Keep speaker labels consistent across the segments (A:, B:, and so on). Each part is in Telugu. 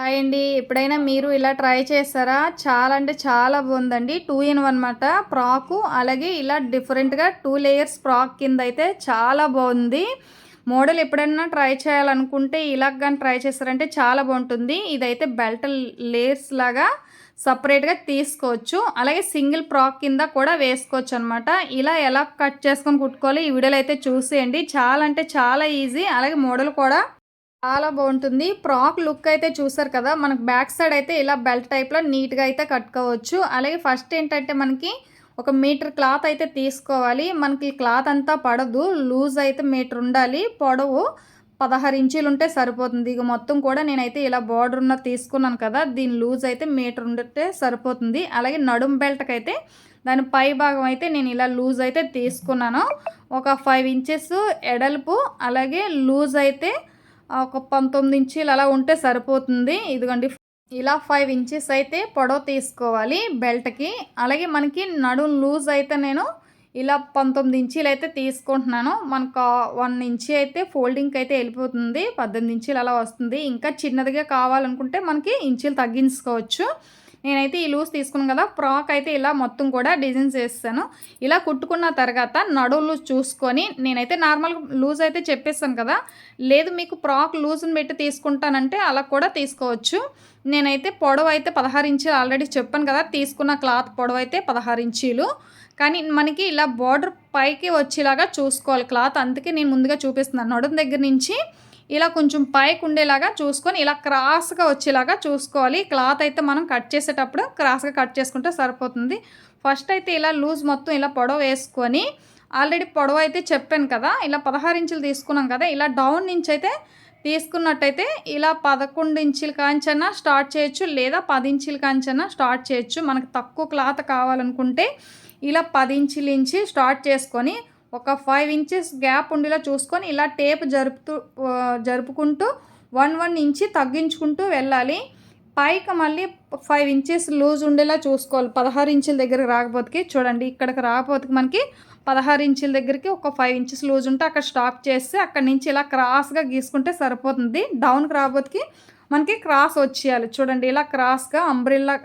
A: హాయ్ అండి. ఎప్పుడైనా మీరు ఇలా ట్రై చేస్తారా చాలా అంటే చాలా బాగుందండి. టూ ఇన్ వన్ అనమాట ఫ్రాకు అలాగే ఇలా డిఫరెంట్గా టూ లేయర్స్ ఫ్రాక్ కింద అయితే చాలా బాగుంది. మోడల్ ఎప్పుడైనా ట్రై చేయాలనుకుంటే ఇలా కానీ ట్రై చేస్తారంటే చాలా బాగుంటుంది. ఇదైతే బెల్ట్ లేయర్స్ లాగా సపరేట్గా తీసుకోవచ్చు. అలాగే సింగిల్ ఫ్రాక్ కింద కూడా వేసుకోవచ్చు అనమాట ఇలా ఎలా కట్ చేసుకొని కుట్టుకోవాలి ఈ వీడియోలో అయితే చూసేయండి. చాలా అంటే చాలా ఈజీ అలాగే మోడల్ కూడా చాలా బాగుంటుంది. ఫ్రాక్ లుక్ అయితే చూసారు కదా మనకు బ్యాక్ సైడ్ అయితే ఇలా బెల్ట్ టైప్లో నీట్గా అయితే కట్టుకోవచ్చు. అలాగే ఫస్ట్ ఏంటంటే మనకి ఒక మీటర్ క్లాత్ అయితే తీసుకోవాలి. మనకి క్లాత్ అంతా పడదు. లూజ్ అయితే మీటర్ ఉండాలి. పొడవు పదహారు ఇంచీలు ఉంటే సరిపోతుంది. ఇక మొత్తం కూడా నేనైతే ఇలా బార్డర్ ఉన్న తీసుకున్నాను కదా దీని లూజ్ అయితే మీటర్ ఉంటే సరిపోతుంది. అలాగే నడుం బెల్ట్కి అయితే దాని పై భాగం అయితే నేను ఇలా లూజ్ అయితే తీసుకున్నాను. ఒక ఫైవ్ ఇంచెస్ ఎడల్పు అలాగే లూజ్ అయితే ఒక పంతొమ్మిది ఇంచీలు అలా ఉంటే సరిపోతుంది. ఇదిగోండి ఇలా ఫైవ్ ఇంచెస్ అయితే పొడవు తీసుకోవాలి బెల్ట్కి. అలాగే మనకి నడుం లూజ్ అయితే నేను ఇలా పంతొమ్మిది ఇంచీలు అయితే తీసుకుంటున్నాను. మనకు వన్ ఇంచీ అయితే ఫోల్డింగ్కి అయితే వెళ్ళిపోతుంది. పద్దెనిమిది ఇంచీలు అలా వస్తుంది. ఇంకా చిన్నదిగా కావాలనుకుంటే మనకి ఇంచీలు తగ్గించుకోవచ్చు. నేనైతే ఈ లూజ్ తీసుకున్నాను కదా ఫ్రాక్ అయితే ఇలా మొత్తం కూడా డిజైన్ చేస్తాను ఇలా కుట్టుకున్న తర్వాత నడువులు చూసుకొని నేనైతే నార్మల్ లూజ్ అయితే చెప్పేస్తాను కదా లేదు మీకు ఫ్రాక్ లూజ్ని పెట్టి తీసుకుంటానంటే అలా కూడా తీసుకోవచ్చు. నేనైతే పొడవు అయితే పదహారు ఇంచీలు ఆల్రెడీ చెప్పాను కదా తీసుకున్న క్లాత్ పొడవు అయితే పదహారు ఇంచీలు. కానీ మనకి ఇలా బార్డర్ పైకి వచ్చేలాగా చూసుకోవాలి క్లాత్ అందుకే నేను ముందుగా చూపిస్తున్నాను. నడుం దగ్గర నుంచి ఇలా కొంచెం పైకి ఉండేలాగా చూసుకొని ఇలా క్రాస్గా వచ్చేలాగా చూసుకోవాలి. క్లాత్ అయితే మనం కట్ చేసేటప్పుడు క్రాస్గా కట్ చేసుకుంటే సరిపోతుంది. ఫస్ట్ అయితే ఇలా లూజ్ మొత్తం ఇలా పొడవ వేసుకొని ఆల్రెడీ పొడవ అయితే చెప్పాను కదా ఇలా పదహారు ఇంచులు తీసుకున్నాం కదా ఇలా డౌన్ నుంచి అయితే తీసుకున్నట్టయితే ఇలా పదకొండు ఇంచుల కాంచైనా స్టార్ట్ చేయొచ్చు లేదా పది ఇంచుల కాంచైనా స్టార్ట్ చేయొచ్చు. మనకు తక్కువ క్లాత్ కావాలనుకుంటే ఇలా పది ఇంచుల నుంచి స్టార్ట్ చేసుకొని ఒక ఫైవ్ ఇంచెస్ గ్యాప్ ఉండేలా చూసుకొని ఇలా టేప్ జరుపుతూ జరుపుకుంటూ వన్ వన్ ఇంచి తగ్గించుకుంటూ వెళ్ళాలి. పైకి మళ్ళీ ఫైవ్ ఇంచెస్ లూజ్ ఉండేలా చూసుకోవాలి. పదహారు ఇంచుల దగ్గరికి రాకపోతే చూడండి ఇక్కడికి రాకపోతే మనకి పదహారు ఇంచుల దగ్గరికి ఒక ఫైవ్ ఇంచెస్ లూజ్ ఉంటే అక్కడ స్టాప్ చేస్తే అక్కడ నుంచి ఇలా క్రాస్గా గీసుకుంటే సరిపోతుంది. డౌన్కి రాకపోతే మనకి క్రాస్ వచ్చేయాలి. చూడండి ఇలా క్రాస్గా అంబ్రిల్లా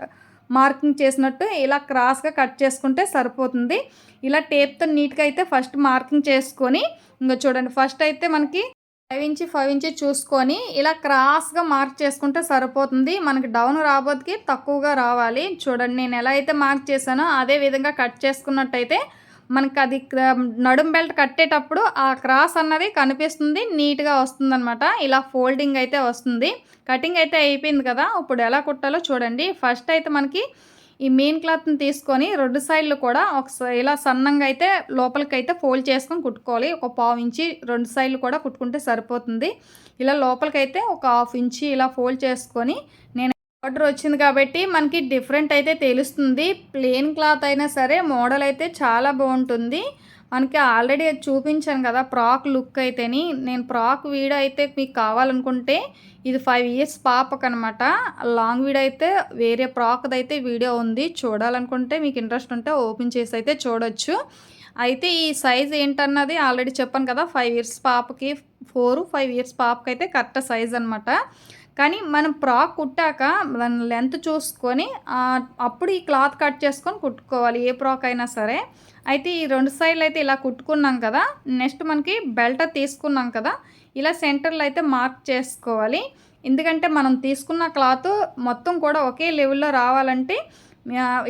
A: మార్కింగ్ చేసినట్టు ఇలా క్రాస్గా కట్ చేసుకుంటే సరిపోతుంది. ఇలా టేప్తో నీట్గా అయితే ఫస్ట్ మార్కింగ్ చేసుకొని ఇంకా చూడండి ఫస్ట్ అయితే మనకి ఫైవ్ ఇంచి ఫైవ్ ఇంచి చూసుకొని ఇలా క్రాస్గా మార్క్ చేసుకుంటే సరిపోతుంది. మనకి డౌన్ రాబోతుకి తక్కువగా రావాలి. చూడండి నేను ఎలా అయితే మార్క్ చేశానో అదే విధంగా కట్ చేసుకున్నట్టయితే మనకి అది నడుం బెల్ట్ కట్టేటప్పుడు ఆ క్రాస్ అన్నది కనిపిస్తుంది నీట్గా వస్తుందన్నమాట. ఇలా ఫోల్డింగ్ అయితే వస్తుంది. కటింగ్ అయితే అయిపోయింది కదా ఇప్పుడు ఎలా కుట్టాలో చూడండి. ఫస్ట్ అయితే మనకి ఈ మెయిన్ క్లాత్ని తీసుకొని రెండు సైడ్లు కూడా ఒక ఇలా సన్నంగా అయితే లోపలికి అయితే ఫోల్డ్ చేసుకొని కుట్టుకోవాలి. ఒక పావు ఇంచి రెండు సైడ్లు కూడా కుట్టుకుంటే సరిపోతుంది. ఇలా లోపలికైతే ఒక హాఫ్ ఇంచి ఇలా ఫోల్డ్ చేసుకొని నేను ఆర్డర్ వచ్చింది కాబట్టి మనకి డిఫరెంట్ అయితే తెలుస్తుంది. ప్లెయిన్ క్లాత్ అయినా సరే మోడల్ అయితే చాలా బాగుంటుంది. మనకి ఆల్రెడీ చూపించాను కదా ప్రాక్ లుక్ అయితేని. నేను ప్రాక్ వీడియో అయితే మీకు కావాలనుకుంటే ఇది ఫైవ్ ఇయర్స్ పాపకు అనమాట లాంగ్ వీడియో అయితే వేరే ప్రాక్ది అయితే వీడియో ఉంది. చూడాలనుకుంటే మీకు ఇంట్రెస్ట్ ఉంటే ఓపెన్ చేసి అయితే చూడొచ్చు. అయితే ఈ సైజ్ ఏంటన్నది ఆల్రెడీ చెప్పాను కదా ఫైవ్ ఇయర్స్ పాపకి ఫోర్ ఫైవ్ ఇయర్స్ పాపకి అయితే కరెక్ట్ సైజ్ అనమాట కానీ మనం ఫ్రాక్ కుట్టాక దాని లెంత్ చూసుకొని అప్పుడు ఈ క్లాత్ కట్ చేసుకొని కుట్టుకోవాలి ఏ ఫ్రాక్ అయినా సరే. అయితే ఈ రెండు సైడ్లు అయితే ఇలా కుట్టుకున్నాం కదా నెక్స్ట్ మనకి బెల్ట్ తీసుకున్నాం కదా ఇలా సెంటర్లో అయితే మార్క్ చేసుకోవాలి. ఎందుకంటే మనం తీసుకున్న క్లాత్ మొత్తం కూడా ఒకే లెవెల్లో రావాలంటే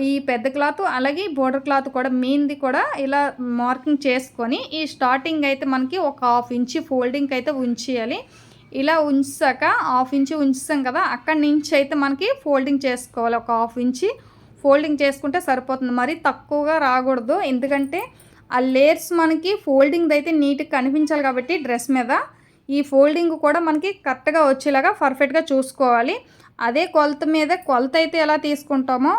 A: ఈ పెద్ద క్లాత్ అలాగే బోర్డర్ క్లాత్ కూడా మెయిన్ది కూడా ఇలా మార్కింగ్ చేసుకొని ఈ స్టార్టింగ్ అయితే మనకి ఒక హాఫ్ ఇంచి ఫోల్డింగ్ అయితే ఉంచేయాలి. ఇలా ఉంచాక హాఫ్ ఇంచ్ ఉంచుతాం కదా అక్కడి నుంచి అయితే మనకి ఫోల్డింగ్ చేసుకోవాలి. ఒక హాఫ్ ఇంచి ఫోల్డింగ్ చేసుకుంటే సరిపోతుంది. మరి తక్కువగా రాకూడదు. ఎందుకంటే ఆ లేయర్స్ మనకి ఫోల్డింగ్ అయితే నీట్గా కనిపించాలి కాబట్టి డ్రెస్ మీద ఈ ఫోల్డింగ్ కూడా మనకి కరెక్ట్గా వచ్చేలాగా పర్ఫెక్ట్గా చూసుకోవాలి. అదే కొలత మీద కొలత అయితే ఎలా తీసుకుంటామో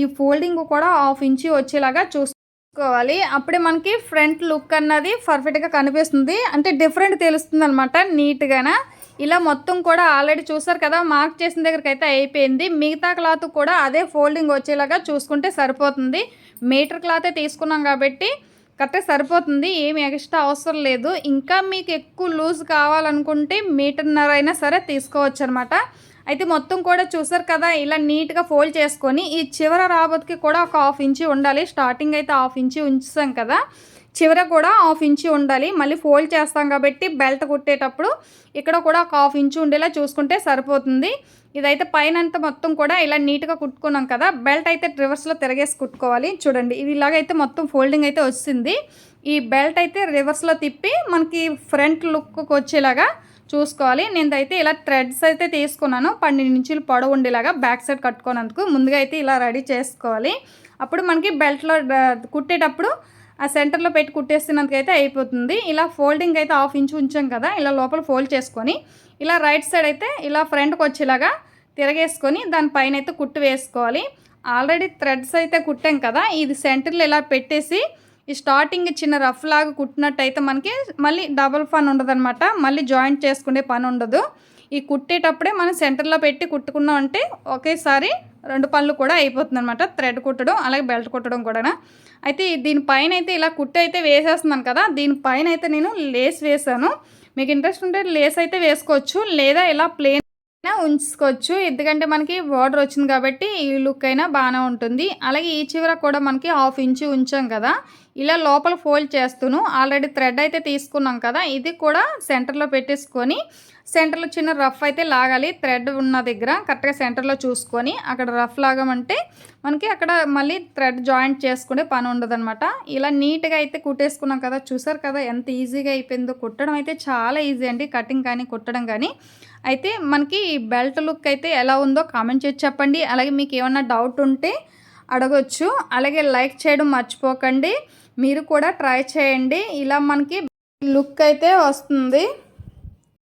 A: ఈ ఫోల్డింగ్ కూడా హాఫ్ ఇంచి వచ్చేలాగా చూసుకోవాలి. అప్పుడే మనకి ఫ్రంట్ లుక్ అన్నది పర్ఫెక్ట్గా కనిపిస్తుంది. అంటే డిఫరెంట్ తెలుస్తుంది అనమాట నీట్గానే. ఇలా మొత్తం కూడా ఆల్రెడీ చూసారు కదా మార్క్ చేసిన దగ్గరికి అయితే అయిపోయింది. మిగతా క్లాత్ కూడా అదే ఫోల్డింగ్ వచ్చేలాగా చూసుకుంటే సరిపోతుంది. మీటర్ క్లాతే తీసుకున్నాం కాబట్టి కరెక్ట్గా సరిపోతుంది. ఏమి ఎక్స్ట్రా అవసరం లేదు. ఇంకా మీకు ఎక్కువ లూజ్ కావాలనుకుంటే మీటర్న్నర అయినా సరే తీసుకోవచ్చు అనమాట అయితే మొత్తం కూడా చూసారు కదా ఇలా నీట్గా ఫోల్డ్ చేసుకొని ఈ చివర రాబోతుకి కూడా ఒక హాఫ్ ఇంచి ఉండాలి. స్టార్టింగ్ అయితే హాఫ్ ఇంచి ఉంచుతాం కదా. చివర కూడా హాఫ్ ఇంచు ఉండాలి. మళ్ళీ ఫోల్డ్ చేస్తాం కాబట్టి బెల్ట్ కుట్టేటప్పుడు ఇక్కడ కూడా ఒక హాఫ్ ఇంచు ఉండేలా చూసుకుంటే సరిపోతుంది. ఇదైతే పైన అంతా మొత్తం కూడా ఇలా నీట్గా కుట్టుకున్నాం కదా బెల్ట్ అయితే రివర్స్లో తిరగేసి కుట్టుకోవాలి. చూడండి ఇది ఇలాగైతే మొత్తం ఫోల్డింగ్ అయితే వచ్చింది ఈ బెల్ట్ అయితే రివర్స్లో తిప్పి మనకి ఫ్రంట్ లుక్కి వచ్చేలాగా చూసుకోవాలి. నేనైతే ఇలా థ్రెడ్స్ అయితే తీసుకున్నాను. పన్నెండు ఇంచులు పొడవు ఉండేలాగా బ్యాక్ సైడ్ కట్టుకున్నందుకు ముందుగా అయితే ఇలా రెడీ చేసుకోవాలి. అప్పుడు మనకి బెల్ట్లో కుట్టేటప్పుడు ఆ సెంటర్లో పెట్టి కుట్టేస్తున్నందుకు అయిపోతుంది. ఇలా ఫోల్డింగ్ అయితే హాఫ్ ఇంచు ఉంచాం కదా ఇలా లోపల ఫోల్డ్ చేసుకొని ఇలా రైట్ సైడ్ అయితే ఇలా ఫ్రంట్కి వచ్చేలాగా తిరగేసుకొని దానిపైన అయితే కుట్టు వేసుకోవాలి. ఆల్రెడీ థ్రెడ్స్ అయితే కుట్టాం కదా ఇది సెంటర్లో ఇలా పెట్టేసి ఈ స్టార్టింగ్ చిన్న రఫ్ లాగా కుట్టినట్టయితే మనకి మళ్ళీ డబల్ పని ఉండదు మళ్ళీ జాయింట్ చేసుకునే పని ఉండదు. ఈ కుట్టేటప్పుడే మనం సెంటర్లో పెట్టి కుట్టుకున్నాం అంటే ఒకేసారి రెండు పనులు కూడా అయిపోతుంది అనమాట థ్రెడ్ కుట్టడం అలాగే బెల్ట్ కుట్టడం కూడా అయితే దీనిపైన అయితే ఇలా కుట్టి అయితే వేసేస్తున్నాను కదా దీనిపైన అయితే నేను లేస్ వేసాను మీకు ఇంట్రెస్ట్ ఉంటే లేస్ అయితే వేసుకోవచ్చు లేదా ఇలా ప్లేన్ ఉంచుకోవచ్చు. ఎందుకంటే మనకి బార్డర్ వచ్చింది కాబట్టి ఈ లుక్ అయినా బాగానే ఉంటుంది. అలాగే ఈ చివర కూడా మనకి హాఫ్ ఇంచు ఉంచాం కదా ఇలా లోపల ఫోల్డ్ చేస్తూను. ఆల్రెడీ థ్రెడ్ అయితే తీసుకున్నాం కదా ఇది కూడా సెంటర్లో పెట్టేసుకొని సెంటర్లో చిన్న రఫ్ అయితే లాగాలి. థ్రెడ్ ఉన్న దగ్గర కరెక్ట్గా సెంటర్లో చూసుకొని అక్కడ రఫ్ లాగమంటే మనకి అక్కడ మళ్ళీ థ్రెడ్ జాయింట్ చేసుకునే పని ఉండదనమాట ఇలా నీట్గా అయితే కుట్టేసుకున్నాం కదా చూసారు కదా ఎంత ఈజీగా అయిపోయిందో. కుట్టడం అయితే చాలా ఈజీ అండి కటింగ్ కానీ కుట్టడం కానీ. అయితే మనకి బెల్ట్ లుక్ అయితే ఎలా ఉందో కామెంట్ చేసి చెప్పండి. అలాగే మీకు ఏమన్నా డౌట్ ఉంటే అడగొచ్చు. అలాగే లైక్ చేయడం మర్చిపోకండి. మీరు కూడా ట్రై చేయండి. ఇలా మనకి లుక్ అయితే వస్తుంది.